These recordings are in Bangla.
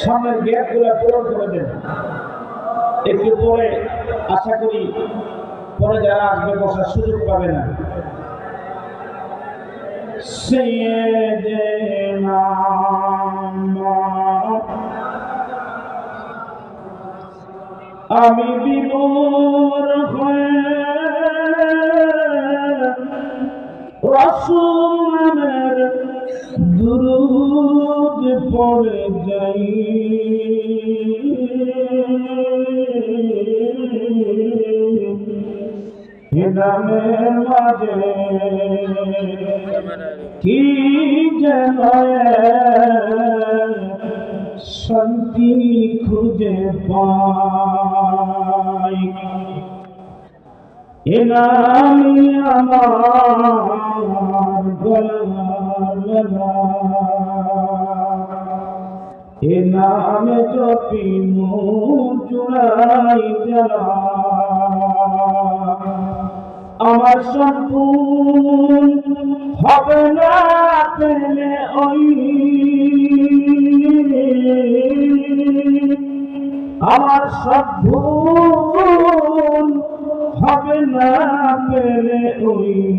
সামনের গ্যাপ গুলো পূরণ করে দেন একটু পরে আশা করি পরে যারা আসবে বসার সুযোগ পাবে না سيدنا আমি বিমোর রসুলের দুরুদ পড়ে যাই। হিদামের মাঝে কি যেন শান্তি খুঁজে পাই। এনামি আমার গলা এ নামে জপি যারা আমার সম্পূর্ণ হবে না পেলে ওই। আমার ভুল হবে না পেলে ওই।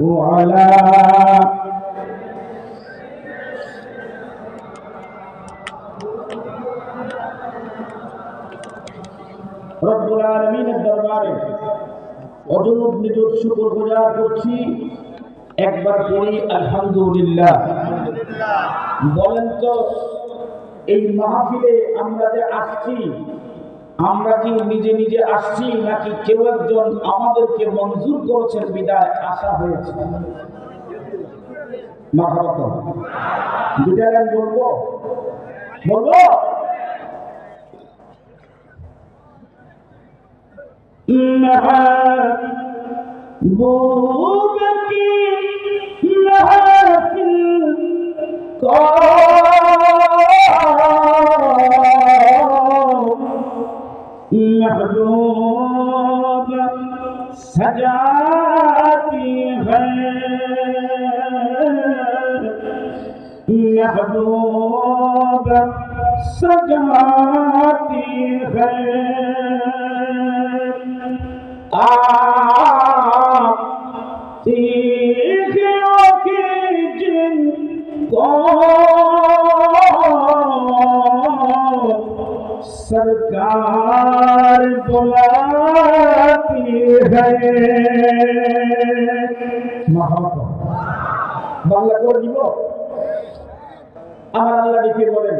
وعلى রব্বুল আলমিনের দরবারে অজনব নিজের শুকর গুজার করছি একবার পড়ি আলহামদুলিল্লাহ বলেন তো এই মাহফিলে আমরা যে আসছি আমরা কি নিজে নিজে আসছি নাকি কেউ একজন আমাদেরকে মঞ্জুর করেছেন বিদায়? আসা হয়েছে। মাথাগত। বলব? محدود سجاتی ہے محدود سجاتی ہے آہ सरकार बुलाती है বাংলা করে দিব আমার আল্লাহ লিখে বলেন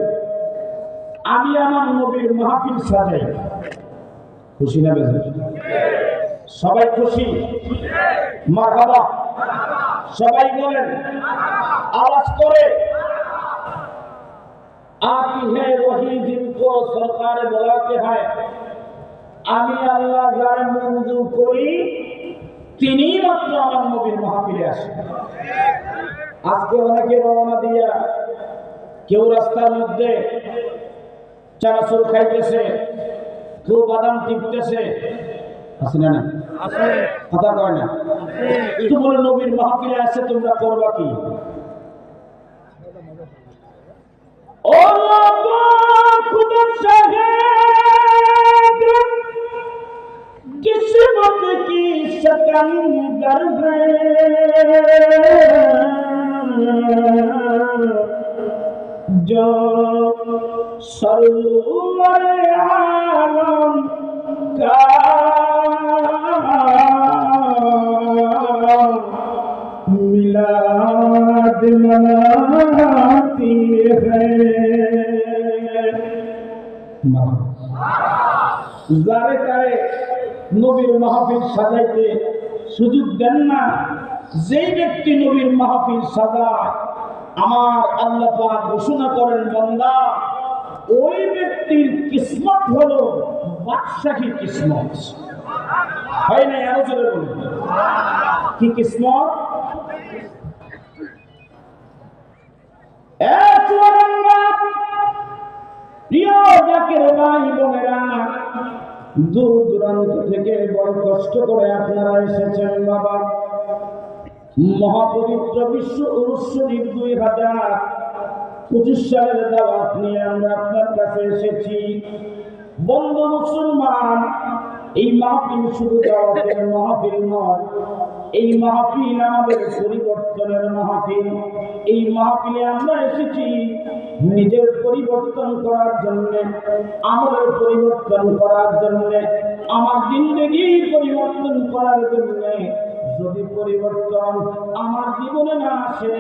আমি আমার নবীর মাহফিল সাজাই খুশি না বেশি সবাই খুশি মারহাবা সবাই বলেন আওয়াজ করে आती है वही जिनको सरकार बुलाते हैं আমি আল্লাহ যার মঞ্জুর করি তিনি মাত্র আমার নবীর মাহফিলে আসেন আজকে অনেকে রওনা দিয়া কেউ রাস্তার মধ্যে চানাচুর খাইতেছে কেউ বাদাম টিপতেছে আছে না না কথা কয় না একটু বলে নবীর মাহফিলে আসে তোমরা করবা কি ও सह मत की सतंग देज کا মাহফিল সাজাইতে সুযোগ দেন না। যেই ব্যক্তি নবীর মাহফিল সাজায়, আমার আল্লাহ ঘোষণা করেন, বান্দা, ওই ব্যক্তির কিসমত হলো বাদশাহী কিসমত। হয় না, আরও জোরে বলুন। কি কিসমত? প্রিয় জাকের ভাই বোনেরা দূর দূরান্ত থেকে বড় কষ্ট করে আপনারা এসেছেন, বাবা। মহাপবিত্র বিশ্ব উরুস শরীফ দুই হাজার পঁচিশ সালের দাওয়াত নিয়ে আমরা আপনার কাছে এসেছি। বন্ধু মুসলমান, এই মাহফিল শুরু দাওয়াতের মাহফিল নয় এই মাহফিল আমাদের পরিবর্তনের মাহফিল। এই মাহফিলে আমরা এসেছি নিজের পরিবর্তন করার জন্য আমাদের পরিবর্তন করার জন্য, আমার জিন্দগি পরিবর্তন করার জন্য। যদি পরিবর্তন আমার জীবনে না আসে,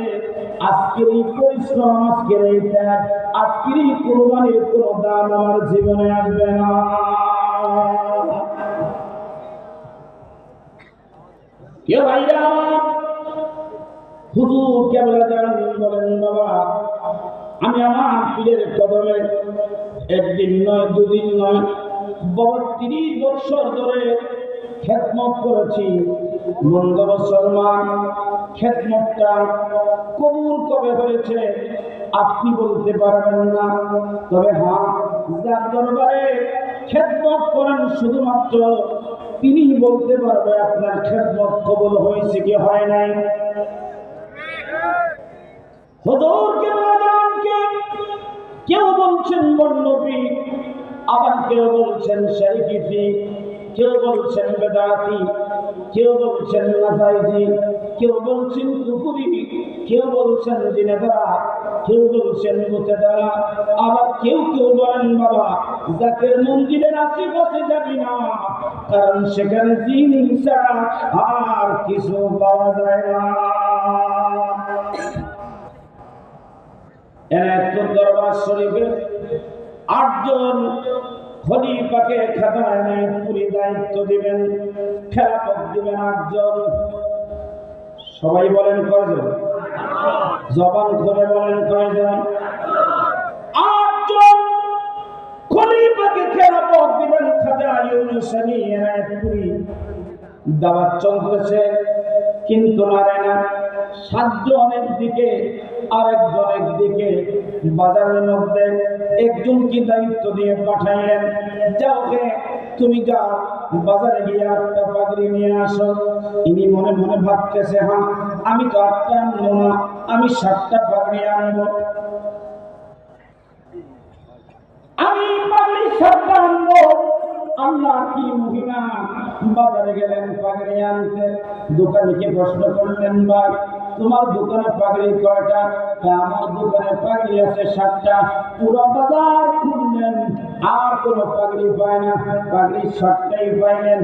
আজকের এই পরিশ্রম, আজকের এই ত্যাগ, আজকের এই কোরবানির কোনো দাম আমার জীবনে আসবে না। কে ভাইরা আমার হুজুর কেবলা জান বলেন, বাবা, আমি আমার পীরের কদমে একদিন নয়, দুদিন নয়, বাবা, তিরিশ বছর ধরে খেদমত করেছি। বন্ধ মুসলমান, খেদমতটা কবুল কবে হয়েছে আপনি বলতে পারবেন না। তবে হ্যাঁ যার দরবারে খেদমত করেন শুধুমাত্র তিনি বলতে পারবে, আপনার খেদমত কবল হয়েছে কি হয় নাই? কেউ বলছেন বর্ণবী আবার কেউ বলছেন শরীফি, কেউ বলছেন বেদাতি, কেউ বলছেন কেউ বলছেন কুকুরি কেউ বলছেন দিনেদারা কেউ বলছেন মুতেদারা, আবার কেউ কেউ বলেন, বাবা জাতের মন্দিরের আশেপাশে যাবি না, কারণ সেখানে জিন ছাড়া আর কিছু পাওয়া যায় না। খেলাপক দিবেন আটজন। সবাই বলেন কয়জন? জবান করে বলেন কয়জন? আটজন। চলতেছে, কিন্তু সাতজনের দিকে, আরেকজনের দিকে মধ্যে একজনকে দায়িত্ব দিয়ে পাঠাইলেন? যাওকে তুমি যা বাজারে গিয়ে আটটা পাগড়ি নিয়ে আসো। ইনি মনে মনে ভাবতেছে আমি তো আটটা আনব না, আমি সাতটা পাগড়ি আনব। আমি পাগড়ি সাতটা আনব? আল্লাহ কি মহিমা, বাজারে গেলেন পাগড়ি আনতে দোকানিকে প্রশ্ন করলেন বা তোমার দোকানে পাগড়ি কয়টা? আমার দোকানে পাগড়ি আছে সাতটা। পুরো বাজার খুললেন আর কোনো পাগড়ি পায় না। পাগড়ি সাতটাই পাইলেন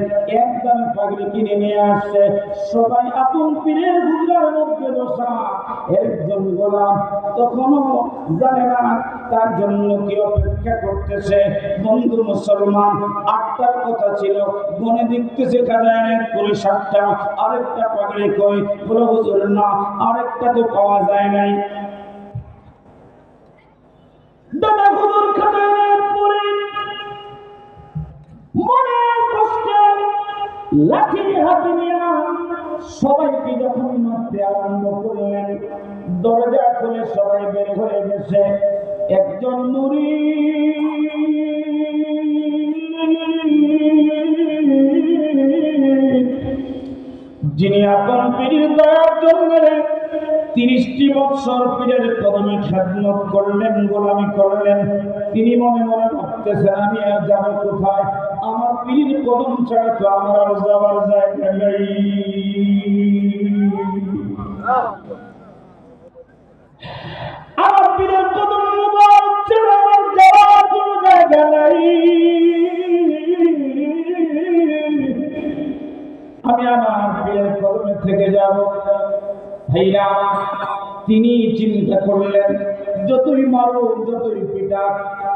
একদম পাগড়ি কিনে নিয়ে আসছে। সবাই আপন পীরের হুজরার মধ্যে বসা। একজন গোলাম তখনও জানে না তার জন্য কি অপেক্ষা করতেছে। বন্ধু মুসলমান, আটটার কথা ছিল। গনে দেখতেছে খাজানের পুরো সাতটা আরেকটা পাগড়ি কই? বলে, হুজুর, না, আরেকটা তো পাওয়া যায় নাই। দাদা, হুজুর, খাজানের পুরে মনে লাঠি হাতে নিয়ে সবাইকে যখন মারতে আরম্ভ করলেন, দরজা খুলে সবাই বের হয়ে গেছে। একজন মুড়ি যিনি আপন পীরের দয়ার জন্য তিরিশটি বৎসর পীরের কদমে খ্যাতমত করলেন, গোলামি করলেন। তিনি মনে মনে ভাবতেছেন, আমি আর যাব কোথায়? আমার পীর কদম ছাড়া তো আমার যাবার জায়গা নেই। আমার পীরের কদম মুবারক ছাড়া আমার যাওয়ার কোনো জায়গা আমি আমার পীরের কদমে থেকে যাব। ভাইরা তিনি চিন্তা করলেন, যতই মারো যতই পিটা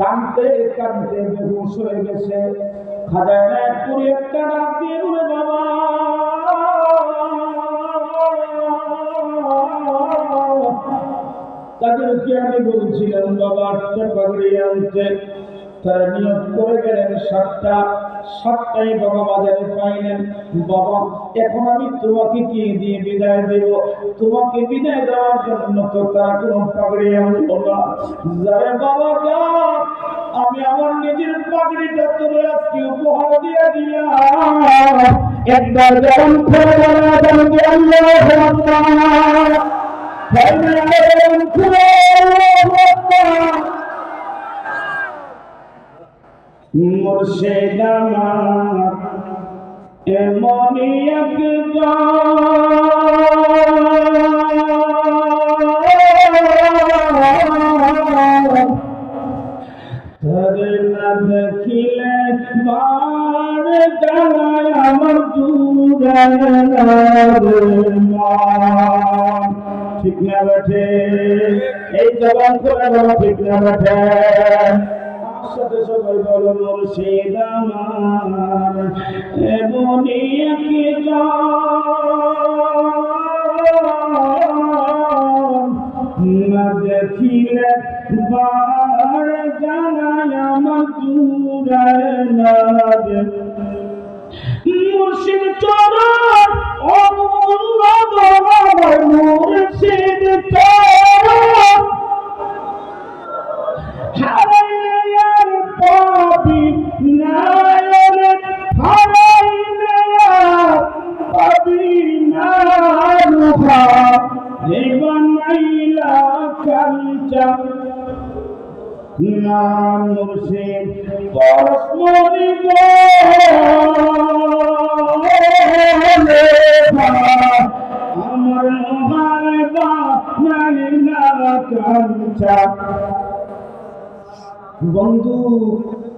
কানতে কানতে বেহুশ হয়ে গেছে খাজানায় পুরি একটা ডাক দিয়ে বলে বাবা। তাদেরকে আমি বলছিলাম, বাবা, আটটা পাগড়ি আনতে। তারা নিয়োগ করে গেলেন সাতটা সাতটাই বাবা বাজারে পাইলেন। বাবা, এখন আমি তোমাকে কি দিয়ে বিদায় দেব? তোমাকে বিদায় দেওয়ার জন্য তো তারা কোনো পাগড়ি আনলো না। যারে বাবা গা, আমি আমার নিজের পাগড়িটা তোরে আজকে উপহার দিয়ে দিলাম। একবার যেমন করে বলা যাবে আল্লাহু আকবার মুর্শিদ আমার, এমনই না দেখিলে বার জ্বালায় আমার দূর ঠিক না বেঠে এই জবান করে ঠিক না আমার সাথে সবাই বলো মুর্শিদ আমার এমনই একই না দেখিলে বার জানায় আমার দূরায় না অমূল্য বন্ধু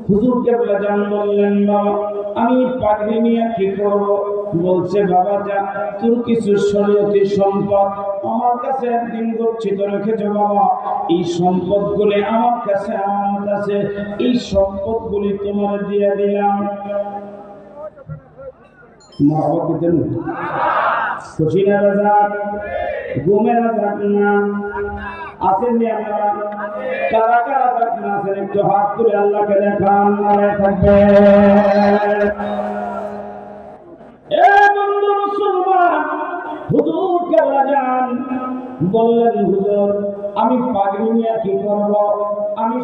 হুজুর কেবলা জান বললেন, বাবা, আমি পাগড়ি নিয়ে কি করব? বলছে, বাবা, যা, তোর কিছু শরীয়তি সম্পদ আমার কাছে একদিন গচ্ছিত রেখেছো, বাবা। এই সম্পদগুলি আমার কাছে আমার কাছে এই সম্পদগুলি তোমার দিয়ে দিলাম। মা বাবা কি দেন খুশি না রাজাক ঘুমে রাজাক না আছেন নি আপনারা কারা কারা রাখনা আছেন একটু হাত তুলে আল্লাহকে দেখান নারায় থাকবে। এ বন্ধু মুসলমান হুজুর কেবলা যান বললেন, হুজুর, আমি পাগড়ি নিয়ে কি করব? আমি